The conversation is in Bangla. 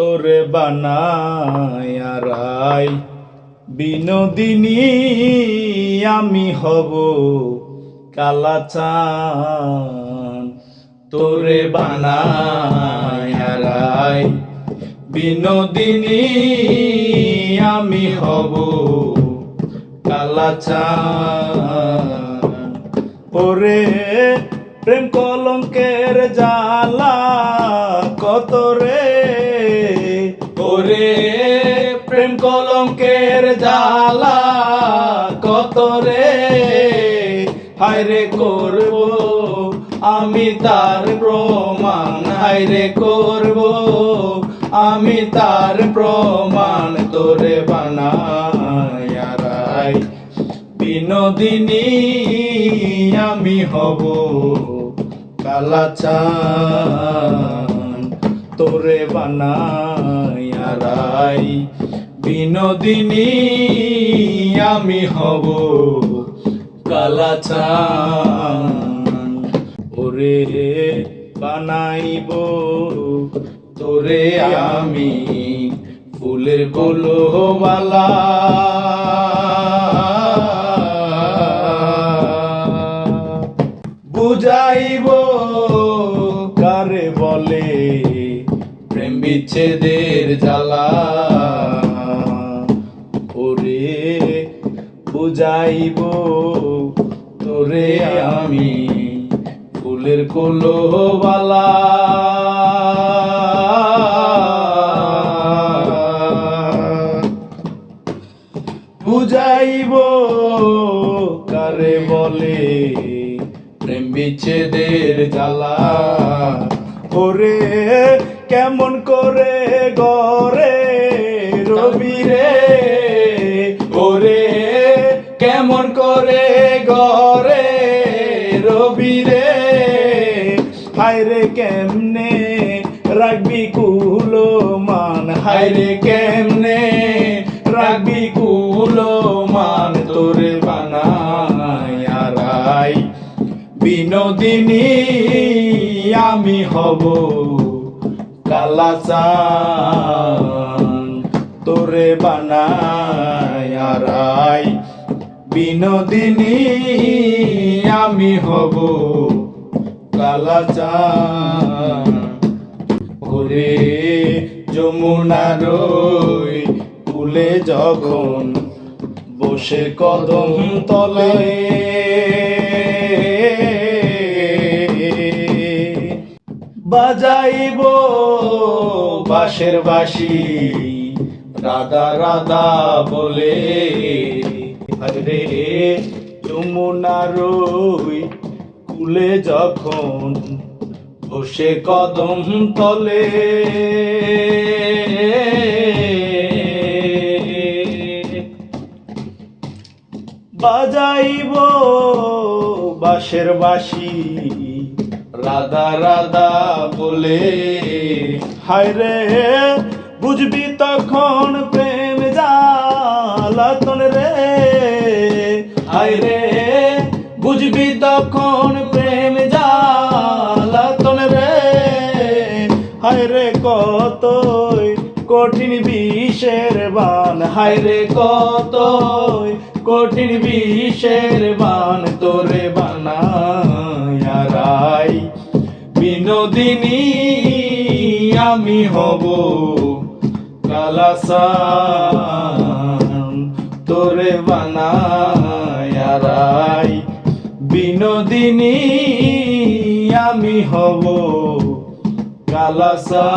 তোরে বানায়ারাই বিনোদিনী, আমি হব কালাচান তোরে বানায়ারাই বিনোদিনী, আমি হব কালাচান ওরে প্রেম কলঙ্কের জালা কত রে ওরে প্রেম কলঙ্কের জালা কত রে হায়রে করব আমি তার প্রমাণ হায়রে করব আমি তার প্রমাণ, তোরে বানায়ারাই বিনোদিনী আমি হব কালাচান তোরে বানায়ারাই বিনোদিনী, আমি হব কালাচান ওরে বানাইব, তোরে আমি ফুলের কলোবালা বুঝাইব কারে বলে বিচ্ছেদের জ্বালা। ওরে বুঝাইব, তোরে আমি ফুলের কলোবালা বুঝাইব, কারে বলে প্রেম বিচ্ছেদের জ্বালা। ওরে কেমন করে গরে রবি রে? ওরে, কেমন করে গরে রবি রে? হায়রে কেমনে রাখবি কুলো মান হায়রে কেমনে রাখবি কুলো মান তোরে বানায়ারাই বিনোদিনী, আমি হব কালাচান, তোরে বানায়ারাই বিনোদিনী, আমি হব কালাচান। ওরে যমুনার ওই কুলে যখন বসে কদম তলে। বাজাইব বাঁশের বাঁশি। রাধা রাধা বলে রে যমুনার কুলে যখন বসে কদম তলে, বাজাইব বাঁশের বাঁশি। রাধা রাধা বলে, হায় রে, বুঝবি তখন প্রেম জালাতন রে? হায় রে, বুঝবি তখন প্রেম জালাতন রে? হায় রে, কতই কঠিন বিষের বান, হায় রে, কতই কঠিন বিষের বান তোরে বানায়ারাই বিনোদিনী আমি হব কালাসান তোরে বানায়ারাই বিনোদিনী আমি হব কালাসা